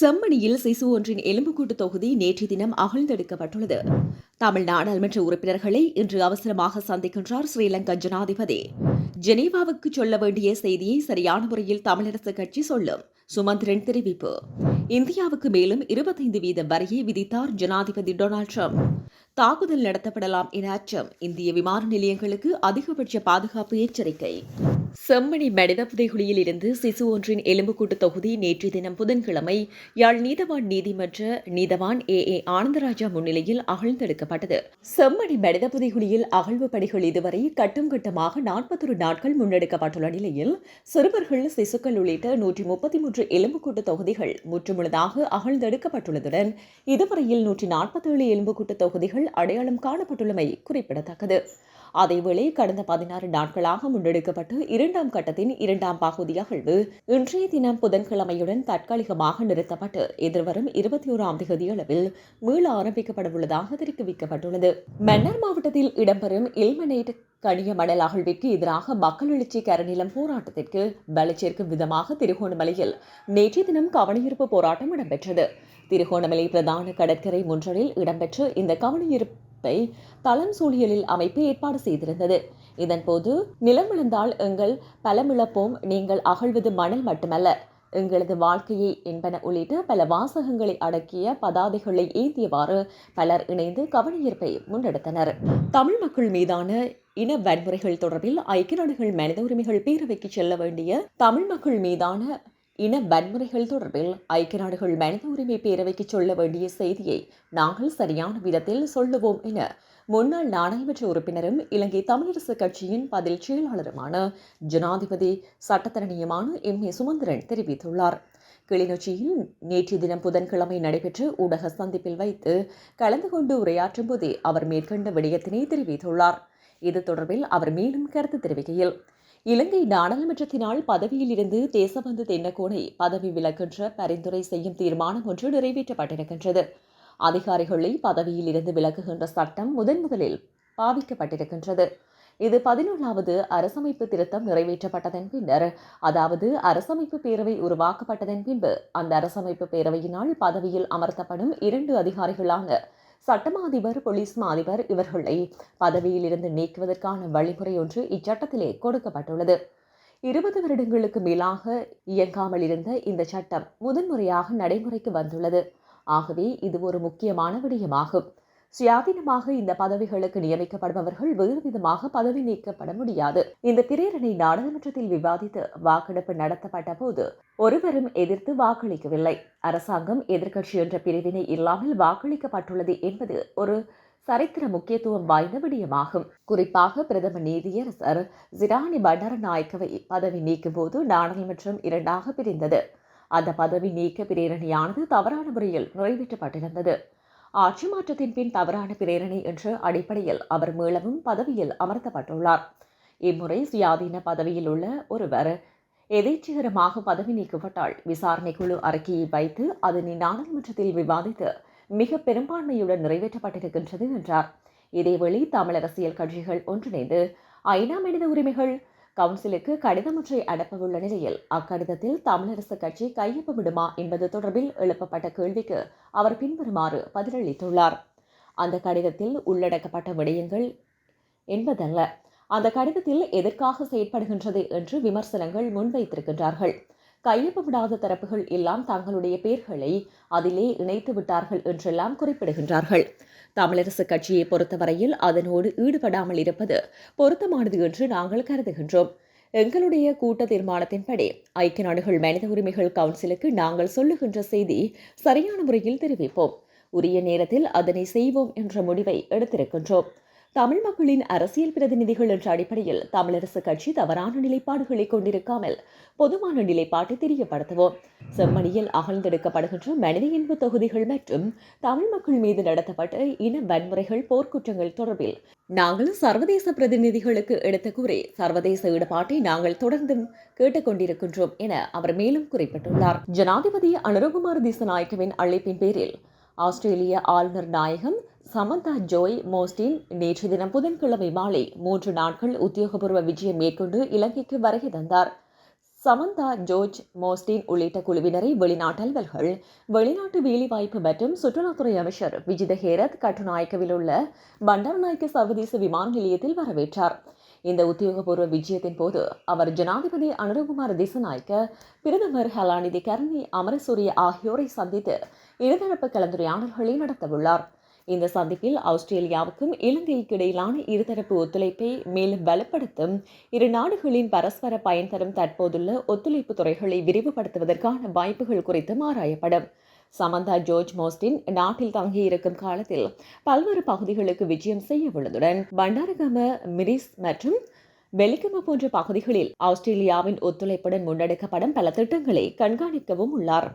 செம்மணியில் சிசு ஒன்றின் எலும்புக்கூட்டு தொகுதி நேற்று தினம் அகழ்ந்தெடுக்கப்பட்டுள்ளது. தமிழ் நாடாளுமன்ற உறுப்பினர்களை இன்று அவசரமாக சந்திக்கின்றார் ஸ்ரீலங்கா ஜனாதிபதி. ஜெனீவாவுக்கு சொல்ல வேண்டிய செய்தியை சரியான முறையில் தமிழரசு கட்சி சொல்லும். சுமந்திரன் தெரிவிப்பு. இந்தியாவுக்கு மேலும் இருபத்தைந்து வீதம் வரியை விதித்தார் ஜனாதிபதி டொனால்ட் ட்ரம்ப். தாக்குதல் நடத்தப்படலாம் என அச்சம். இந்திய விமான நிலையங்களுக்கு அதிகபட்ச பாதுகாப்பு எச்சரிக்கை. செம்மணி மனித புதைகுழியில் இருந்து சிசு ஒன்றின் எலும்புக்கூட்டு தொகுதி நேற்று தினம் புதன்கிழமை யாழ் நீதவான் நீதிமன்ற நீதவான் ஏ ஏ ஆனந்தராஜா முன்னிலையில் அகழ்ந்தெடுக்கப்பட்டது. செம்மணி மனித புதைகுழியில் அகழ்வு பணிகள் இதுவரை கட்டம் கட்டமாக நாற்பத்தொரு நாட்கள் முன்னெடுக்கப்பட்டுள்ள நிலையில் சிறுவர்கள் சிசுக்கள் உள்ளிட்ட நூற்றி முப்பத்தி மூன்று எலும்புக்கூட்டு தொகுதிகள் முற்றுமுழுதாக அகழ்ந்தெடுக்கப்பட்டுள்ளதுடன் இதுவரையில் நூற்றி நாற்பத்தேழு எலும்புக்கூட்டு தொகுதிகள் அடையாளம் காணப்பட்டுள்ளமை குறிப்பிடத்தக்கது. அதேவேளை கடந்த பதினாறு நாட்களாக முன்னெடுக்கப்பட்டு இரண்டாம் கட்டத்தின் இரண்டாம் பகுதி அகழ்வு இன்றைய தினம் புதன்கிழமையுடன் தற்காலிகமாக நிறுத்தப்பட்டு எதிர்வரும் இருபத்தி ஓராம் தேதி அளவில் மீள ஆரம்பிக்கப்படவுள்ளதாக தெரிவிக்கப்பட்டுள்ளது. மன்னர் மாவட்டத்தில் இடம்பெறும் இல்மனேட் கனிய மணல் அகழ்விற்கு எதிராக மக்கள் எழுச்சி கரநிலம் போராட்டத்திற்கு பலச்சேர்க்கும் விதமாக திருகோணமலையில் நேற்றைய தினம் கவனஈர்ப்பு போராட்டம் இடம்பெற்றது. திருகோணமலை பிரதான கடற்கரை முன்றலில் இடம்பெற்ற இந்த கவனஈர்ப்பு அமைப்பை தளம் சூழியலில் அமைப்பு ஏற்பாடு செய்திருந்தது. இதன்போது நிலம் விழுந்தால் எங்கள் பலமிழப்போம் நீங்கள் அகழ்வது மணல் மட்டுமல்ல. எங்களது வாழ்க்கையை என்பன உள்ளிட்ட பல வாசகங்களை அடக்கிய பதாதைகளை ஏந்தியவாறு பலர் இணைந்து கவனஈர்ப்பை முன்னெடுத்தனர். தமிழ் மக்கள் மீதான இன வன்முறைகள் தொடர்பில் ஐக்கிய நாடுகள் மனித உரிமைகள் பேரவைக்கு செல்ல வேண்டிய தமிழ் மக்கள் மீதான இன வன்முறைகள் தொடர்பில் ஐக்கிய நாடுகள் மனித உரிமை பேரவைக்கு சொல்ல வேண்டிய செய்தியை நாங்கள் சரியான விதத்தில் சொல்லுவோம் என முன்னாள் நாடாளுமன்ற உறுப்பினரும் இலங்கை தமிழரசு கட்சியின் பதில் செயலாளருமான ஜனாதிபதி சட்டத்தரணியமான எம். ஏ. சுமந்திரன் தெரிவித்துள்ளார். கிளிநொச்சியில் நேற்று தினம் புதன்கிழமை நடைபெற்ற ஊடக சந்திப்பில் வைத்து கலந்து கொண்டு உரையாற்றும் போதே அவர் மேற்கண்ட விடயத்தினை தெரிவித்துள்ளார். இது தொடர்பில் அவர் மேலும் கருத்து தெரிவிக்கையில் இலங்கை நாடாளுமன்றத்தினால் பதவியில் இருந்து தேசபந்து தென்னகோனை பதவி விலக்கின்ற பரிந்துரை செய்யும் தீர்மானம் ஒன்று நிறைவேற்றப்பட்டிருக்கின்றது. அதிகாரிகளை பதவியில் இருந்து விலக்குகின்ற சட்டம் முதன் முதலில் பாவிக்கப்பட்டிருக்கின்றது. இது பதினொன்றாவது அரசமைப்பு திருத்தம் நிறைவேற்றப்பட்டதன் பின்னர் அதாவது அரசமைப்பு பேரவை உருவாக்கப்பட்டதன் பின்பு அந்த அரசமைப்பு பேரவையினால் பதவியில் அமர்த்தப்படும் இரண்டு அதிகாரிகளான சட்டமா அதிபர் போலீஸ் அதிபர் இவர்களை பதவியில் இருந்து நீக்குவதற்கான வழிமுறை ஒன்று இச்சட்டத்திலே கொடுக்கப்பட்டுள்ளது. இருபது வருடங்களுக்கு மேலாக இயங்காமல் இருந்த இந்த சட்டம் முதன்முறையாக நடைமுறைக்கு வந்துள்ளது. ஆகவே இது ஒரு முக்கியமான விடயமாகும். சுயாதீனமாக இந்த பதவிகளுக்கு நியமிக்கப்படுபவர்கள் வேறு விதமாக பதவி நீக்கப்பட முடியாது. இந்த பிரேரணை நாடாளுமன்றத்தில் விவாதித்து வாக்கெடுப்பு நடத்தப்பட்ட போது ஒருவரும் எதிர்த்து வாக்களிக்கவில்லை. அரசாங்கம் எதிர்க்கட்சி என்ற பிரிவினை இல்லாமல் வாக்களிக்கப்பட்டுள்ளது என்பது ஒரு சரித்திர முக்கியத்துவம் வாய்ந்த விடயமாகும். குறிப்பாக பிரதம நீதியரசர் ஜிரானி பண்டாரநாயக்கவை பதவி நீக்கும் போது நாடாளுமன்றம் இரண்டாக பிரிந்தது. அந்த பதவி நீக்க பிரேரணையானது தவறான முறையில் நிறைவேற்றப்பட்டிருந்தது. ஆட்சி மாற்றத்தின் பின் தவறான பிரேரணை என்ற அடிப்படையில் அவர் மீளவும் பதவியில் அமர்த்தப்பட்டுள்ளார். இம்முறை சுயாதீன பதவியில் உள்ள ஒருவர் எதேச்சிகரமாக பதவி நீக்கப்பட்டால் விசாரணை குழு அறிக்கையை வைத்து அதனை நாடாளுமன்றத்தில் விவாதித்து மிக பெரும்பான்மையுடன் நிறைவேற்றப்பட்டிருக்கின்றது என்றார். இதேவேளை தமிழ் அரசியல் கட்சிகள் ஒன்றிணைந்து ஐநா மனித உரிமைகள் கவுன்சிலுக்கு கடிதம் ஒன்றை அனுப்பவுள்ள நிலையில் அக்கடிதத்தில் தமிழரசு கட்சி கையொப்பமிடுமா என்பது தொடர்பில் எழுப்பப்பட்ட கேள்விக்கு அவர் பின்வருமாறு பதிலளித்துள்ளார். அந்த கடிதத்தில் உள்ளடக்கப்பட்ட விடயங்கள் என்பதல்ல. அந்த கடிதத்தில் எதற்காக செயற்படுகின்றது என்று விமர்சனங்கள் முன்வைத்திருக்கின்றார்கள். கையொப்பமிடாத தரப்புகள் எல்லாம் தங்களுடைய பெயர்களை அதிலே இணைத்து விட்டார்கள் என்றெல்லாம் குறிப்பிடுகின்றார்கள். தமிழரசு கட்சியை பொறுத்தவரையில் அதனோடு ஈடுபடாமல் இருப்பது பொருத்தமானது என்று நாங்கள் கருதுகின்றோம். எங்களுடைய கூட்ட தீர்மானத்தின்படி ஐக்கிய நாடுகள் மனித உரிமைகள் கவுன்சிலுக்கு நாங்கள் சொல்லுகின்ற செய்தி சரியான முறையில் தெரிவிப்போம். உரிய நேரத்தில் அதனை செய்வோம் என்ற முடிவை எடுத்திருக்கின்றோம். தமிழ் மக்களின் அரசியல் பிரதிநிதிகள் என்ற அடிப்படையில் தமிழரசு கட்சி தவறான நிலைப்பாடுகளை கொண்டிருக்காமல் பொதுவான நிலைப்பாட்டை தெரியப்படுத்துவோம். செம்மணியில் அகழ்ந்தெடுக்கப்படுகின்ற மனித இன்பு தொகுதிகள் மற்றும் தமிழ் மக்கள் மீது நடத்தப்பட்ட இன வன்முறைகள் போர்க்குற்றங்கள் தொடர்பில் நாங்கள் சர்வதேச பிரதிநிதிகளுக்கு எடுத்த கூறி சர்வதேச ஈடுபாட்டை நாங்கள் தொடர்ந்தும் கேட்டுக்கொண்டிருக்கின்றோம் என அவர் மேலும் குறிப்பிட்டுள்ளார். ஜனாதிபதி அனுரகுமார் திசநாயக்கவின் அழைப்பின் பேரில் ஆஸ்திரேலிய ஆளுநர் நாயகம் சமந்தா ஜோய் மோஸ்டின் நேற்று தினம் புதன்கிழமை மாலை மூன்று நாட்கள் உத்தியோகபூர்வ விஜயம் மேற்கொண்டு இலங்கைக்கு வருகை தந்தார். சமந்தா ஜோர்ஜ் மோஸ்டின் உள்ளிட்ட குழுவினரை வெளிநாட்டு அலுவல்கள் வெளிநாட்டு வேலைவாய்ப்பு மற்றும் சுற்றுலாத்துறை அமைச்சர் விஜித ஹேரத் கட்டுநாயக்கவில் உள்ள பண்டாரநாயக்க சர்வதேச விமான நிலையத்தில் வரவேற்றார். இந்த உத்தியோகபூர்வ விஜயத்தின் போது அவர் ஜனாதிபதி அனுரகுமார் திசநாயக்க பிரதமர் ஹலாநிதி கருணி அமரசூரிய ஆகியோரை சந்தித்து இருதரப்பு கலந்துரையாடல்களை நடத்தவுள்ளார். இந்த சந்திப்பில் ஆஸ்திரேலியாவுக்கும் இலங்கைக்கு இடையிலான இருதரப்பு ஒத்துழைப்பை மேலும் பலப்படுத்தும் இரு நாடுகளின் பரஸ்பர பயன் தரும் தற்போதுள்ள ஒத்துழைப்பு துறைகளை விரிவுபடுத்துவதற்கான வாய்ப்புகள் குறித்தும் ஆராயப்படும். சமந்தா ஜோர்ஜ் மோஸ்டின் நாட்டில் தங்கியிருக்கும் காலத்தில் பல்வேறு பகுதிகளுக்கு விஜயம் செய்ய உள்ளதுடன் பண்டாரகம மிரிஸ் மற்றும் வெலிகம போன்ற பகுதிகளில் ஆஸ்திரேலியாவின் ஒத்துழைப்புடன் முன்னெடுக்கப்படும் பல திட்டங்களை கண்காணிக்கவும் உள்ளார்.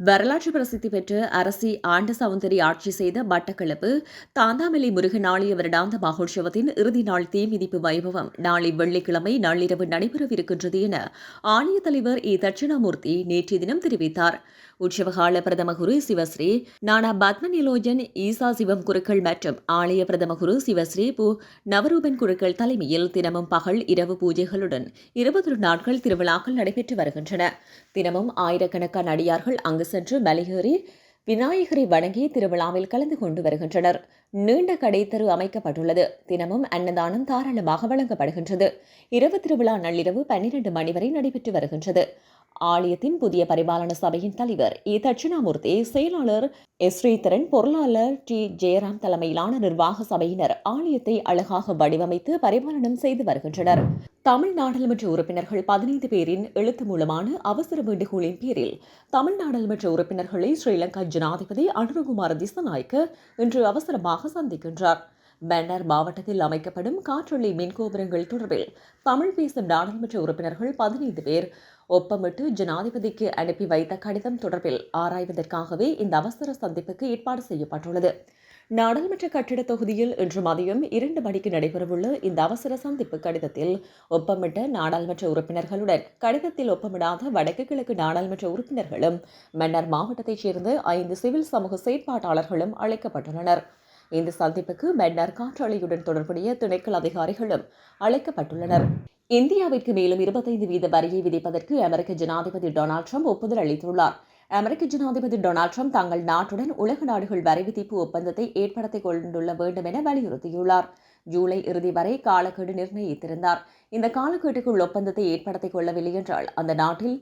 வரலாற்று பிரசித்தி பெற்ற அரசி ஆண்ட சவுந்தரி ஆட்சி செய்த மட்டக்களப்பு தாந்தாமலை முருகன் ஆலய வருடாந்த மகோற்சவத்தின் இறுதி நாள் தீமிதிப்பு வைபவம் நாளை வெள்ளிக்கிழமை நள்ளிரவு நடைபெறவிருக்கின்றது என ஆலய தலைவர் இ. தட்சிணாமூர்த்தி நேற்றைய தினம் தெரிவித்தார். உற்சவகால பிரதம குரு சிவஸ்ரீ நானா பத்மநிலோஜன் ஈசா சிவம் குருக்கள் மற்றும் ஆலய பிரதம குரு சிவஸ்ரீ பு நவரூபன் குருக்கள் தலைமையில் தினமும் பகல் இரவு பூஜைகளுடன் இருபது நாட்கள் திருவிழாக்கள் நடைபெற்று வருகின்றன. தினமும் ஆயிரக்கணக்கான அடியார்கள் அங்கு சென்று மலையேறி விநாயகரை வணங்கி திருவிழாவில் கலந்து கொண்டு வருகின்றனர். நீண்ட கடைத்தரு அமைக்கப்பட்டுள்ளது. தினமும் அன்னதானம் தாராளமாக வழங்கப்படுகின்றது. இரவு திருவிழா நள்ளிரவு பன்னிரண்டு மணி வரை நடைபெற்று வருகின்றது. ஆலயத்தின் புதிய பரிபாலன சபையின் தலைவர் இ. தட்சிணாமூர்த்தி செயலாளர் எஸ். ஸ்ரீதரன் பொருளாளர் டி. ஜெயராம் தலைமையிலான நிர்வாக சபையினர் ஆலயத்தை அழகாக வடிவமைத்து பரிபாலனம் செய்து வருகின்றனர். தமிழ் நாடாளுமன்ற உறுப்பினர்கள் பதினைந்து பேரின் எழுத்து மூலமான அவசர வேண்டுகோளின் பேரில் தமிழ் நாடாளுமன்ற உறுப்பினர்களை ஸ்ரீலங்கா ஜனாதிபதி அனுரகுமார் திசநாயக்க இன்று அவசரமாக சந்திக்கின்றார். பென்னர் மாவட்டத்தில் அமைக்கப்படும் காற்றொலி மின்கோபுரங்கள் தொடர்பில் தமிழ் பேசும் நாடாளுமன்ற உறுப்பினர்கள் பதினைந்து பேர் ஒப்பமிட்டு ஜனாதிபதிக்கு அனுப்பி வைத்த கடிதம் தொடர்பில் ஆராய்வதற்காகவே இந்த அவசர சந்திப்புக்கு ஏற்பாடு செய்யப்பட்டுள்ளது. நாடாளுமன்ற கட்டிட தொகுதியில் இன்று மதியம் இரண்டு மணிக்கு நடைபெறவுள்ள இந்த அவசர சந்திப்பு கடிதத்தில் ஒப்பமிட்ட நாடாளுமன்ற உறுப்பினர்களுடன் கடிதத்தில் ஒப்பமிடாத வடக்கு கிழக்கு நாடாளுமன்ற உறுப்பினர்களும் மன்னர் மாவட்டத்தைச் சேர்ந்த ஐந்து சிவில் சமூக செயற்பாட்டாளர்களும் அழைக்கப்பட்டுள்ளனர். இந்த சந்திப்புக்கு மன்னர் காற்றாலையுடன் தொடர்புடைய திணைக்கள் அதிகாரிகளும் அழைக்கப்பட்டுள்ளனர். இந்தியாவிற்கு மேலும் இருபத்தைந்து வீத வரியை விதிப்பதற்கு அமெரிக்க ஜனாதிபதி டொனால்டு ட்ரம்ப் ஒப்புதல் அளித்துள்ளார். அமெரிக்க ஜனாதிபதி டொனால்டு ட்ரம்ப் தங்கள் நாட்டுடன் உலக நாடுகள் வரி விதிப்பு ஒப்பந்தத்தை ஏற்படுத்திக் கொண்டுள்ள வேண்டும் என வலியுறுத்தியுள்ளார். ஜூலை இறுதி வரை காலக்கெடு நிர்ணயித்திருந்தார். இந்த காலக்கெட்டுக்குள் ஒப்பந்தத்தை ஏற்படுத்திக் கொள்ளவில்லை என்றால் அந்த நாட்டில்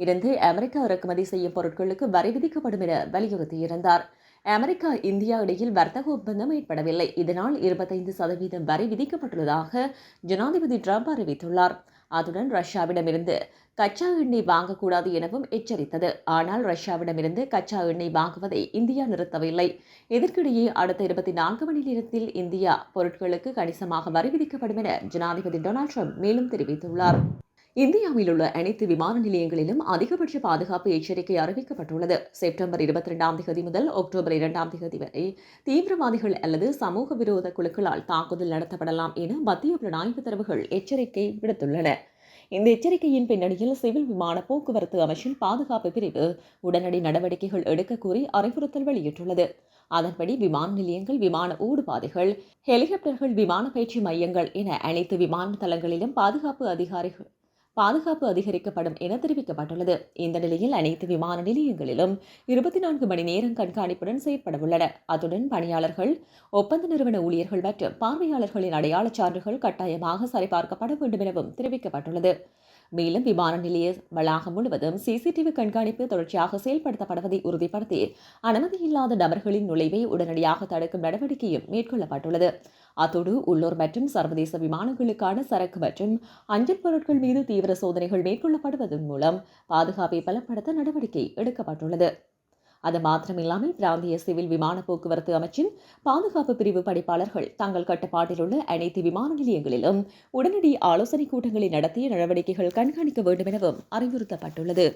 இருந்து அமெரிக்கா இறக்குமதி செய்யும் பொருட்களுக்கு வரி விதிக்கப்படும் என வலியுறுத்தியிருந்தார். அமெரிக்கா இந்தியா இடையில் வர்த்தக ஒப்பந்தம் ஏற்படவில்லை. இதனால் இருபத்தைந்து சதவீதம் வரி விதிக்கப்பட்டுள்ளதாக ஜனாதிபதி ட்ரம்ப் அறிவித்துள்ளார். அத்துடன் ரஷ்யாவிடமிருந்து கச்சா எண்ணெய் வாங்கக்கூடாது எனவும் எச்சரித்தது. ஆனால் ரஷ்யாவிடமிருந்து கச்சா எண்ணெய் வாங்குவதை இந்தியா நிறுத்தவில்லை. இதற்கிடையே அடுத்த இருபத்தி நான்கு மணி நேரத்தில் இந்தியா பொருட்களுக்கு கணிசமாக வரி விதிக்கப்படும் என ஜனாதிபதி டொனால்ட் ட்ரம்ப் மேலும் தெரிவித்துள்ளார். இந்தியாவில் உள்ள அனைத்து விமான நிலையங்களிலும் அதிகபட்ச பாதுகாப்பு எச்சரிக்கை அறிவிக்கப்பட்டுள்ளது. செப்டம்பர் இருபத்தி ரெண்டாம் தேதி முதல் அக்டோபர் இரண்டாம் தேதி வரை தீவிரவாதிகள் அல்லது சமூக விரோத குழுக்களால் தாக்குதல் நடத்தப்படலாம் என மத்திய புலனாய்வு தரவுகள் எச்சரிக்கை விடுத்துள்ளன. இந்த எச்சரிக்கையின் பின்னணியில் சிவில் விமான போக்குவரத்து அமைச்சின் பாதுகாப்பு பிரிவு உடனடி நடவடிக்கைகள் எடுக்க கோரி அறிவுறுத்தல் வெளியிட்டுள்ளது. அதன்படி விமான நிலையங்கள் விமான ஊடுபாதைகள் ஹெலிகாப்டர்கள் விமான பயிற்சி மையங்கள் என அனைத்து விமான தளங்களிலும் பாதுகாப்பு அதிகாரிகள் பாதுகாப்பு அதிகரிக்கப்படும் என தெரிவிக்கப்பட்டுள்ளது. இந்த நிலையில் அனைத்து விமான நிலையங்களிலும் இருபத்தி நான்கு மணி நேரம் கண்காணிப்புடன் செயற்பட அத்துடன் பணியாளர்கள் ஒப்பந்த நிறுவன ஊழியர்கள் மற்றும் பார்வையாளர்களின் அடையாளச் சான்றுகள் கட்டாயமாக சரிபார்க்கப்பட வேண்டும் எனவும் தெரிவிக்கப்பட்டுள்ளது. மேலும் விமான நிலைய வளாகம் முழுவதும் சிசிடிவி கண்காணிப்பு தொடர்ச்சியாக செயல்படுத்தப்படுவதை உறுதிப்படுத்தி அனுமதியில்லாத நபர்களின் நுழைவை உடனடியாக தடுக்கும் நடவடிக்கையும் மேற்கொள்ளப்பட்டுள்ளது. அத்தோடு உள்ளூர் மற்றும் சர்வதேச விமானங்களுக்கான சரக்கு மற்றும் அஞ்சல் பொருட்கள் மீது தீவிர சோதனைகள் மேற்கொள்ளப்படுவதன் மூலம் பாதுகாப்பை பலப்படுத்த நடவடிக்கை எடுக்கப்பட்டுள்ளது. அது மாத்திரமில்லாமல் பிராந்திய சிவில் விமான போக்குவரத்து அமைச்சின் பாதுகாப்பு பிரிவு படிப்பாளர்கள் தங்கள் கட்டுப்பாட்டில் உள்ள அனைத்து விமான நிலையங்களிலும் உடனடி ஆலோசனைக் கூட்டங்களை நடத்திய நடவடிக்கைகள் கண்காணிக்க வேண்டும் எனவும் அறிவுறுத்தப்பட்டுள்ளது.